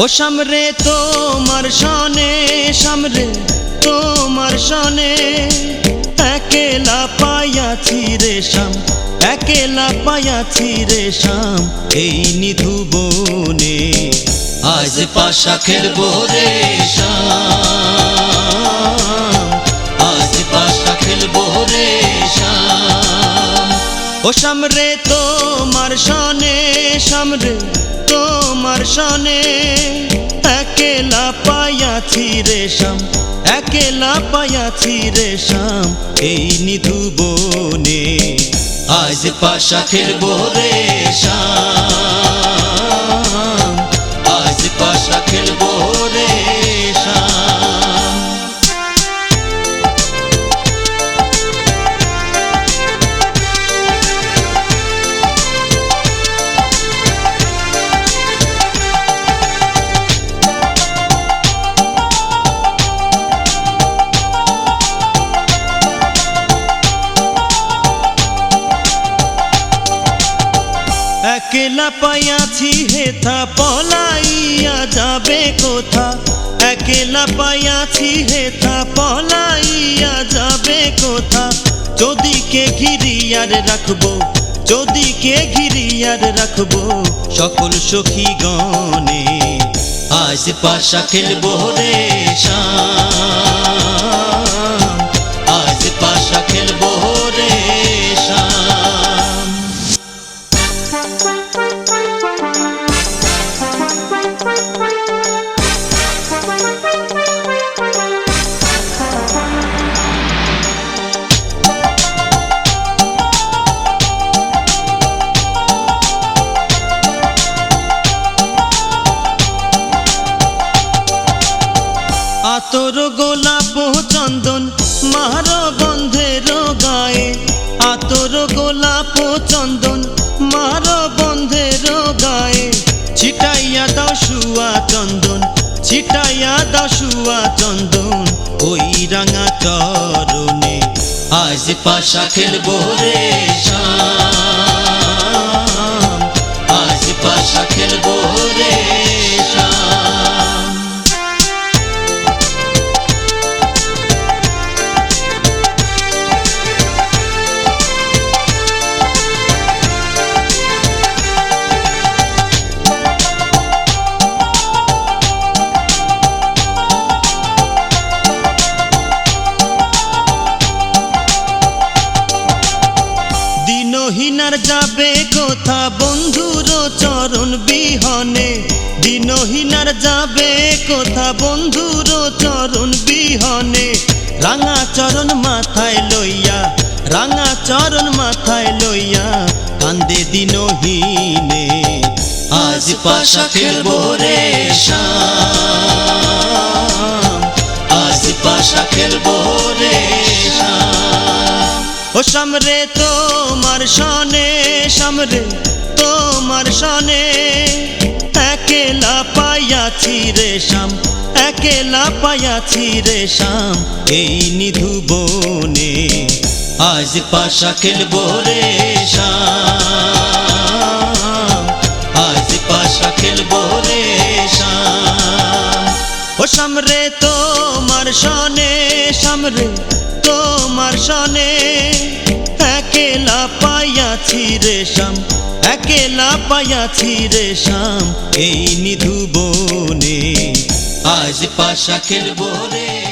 ও সামরে তোমার সনে সামরে তোমার সনে একেলা পায়াছি রে শাম একেলা পায়াছি রে শাম এই নিধু বনে। আজ পাশা খেলব রে শাম আজ পাশা খেলব রে শাম ও সামরে তোমার সনে সামরে তোমার সনে একেলা পায়াছি রেশম একেলা পায়াছি রে শাম এই নিধু বনে। আজ পাশা খেলব রে একেলা পাইয়াছি হেথা, পলাইয়া যাবে কোথা? একেলা পাইয়াছি হেথা, পলাইয়া যাবে কোথা? যদি কে ঘিরিয়ার রাখব, যদি কে ঘিরিয়ার রাখব সকল সখী গণে আজ পাশা খেলব রে শাম আতর গোলাপ চন্দন মার বন্ধের গায়ে। আতর গোলাপ চন্দন মার বন্ধের গায়ে। ছিটাইয়া দাও শুয়া চন্দন, ছিটাইয়া দাও শুয়া চন্দন। ওই রাঙা চরণে আজ পাশা খেলব রে শাম দিনহীনার যাবে কোথা? বন্ধুর চরণ বিহনে। দিনহীনার যাবে কোথা? বন্ধুর চরণ বিহনে। রাঙা চরণ মাথায় লইয়া, রাঙা চরণ মাথায় লইয়া কান্দে দিনহীনে। আজ পাশা খেলব রে আজ পাশা খেলব ও সামরে তোমার সনে সামরে তোমার সনে একেলা পাইয়াছি রে শাম একেলা পাইয়াছি রে শাম এই নিধু বনে। আজ পাশা খেলব রে শাম আজ পাশা খেলব রে শাম ও সামরে তোমার সনে সামরে তোমার সনে একেলা পাইয়াছি রে শ্যাম, একেলা পাইয়াছি রে শ্যাম। এই নিধু বনে আজ পাশা খেলব রে।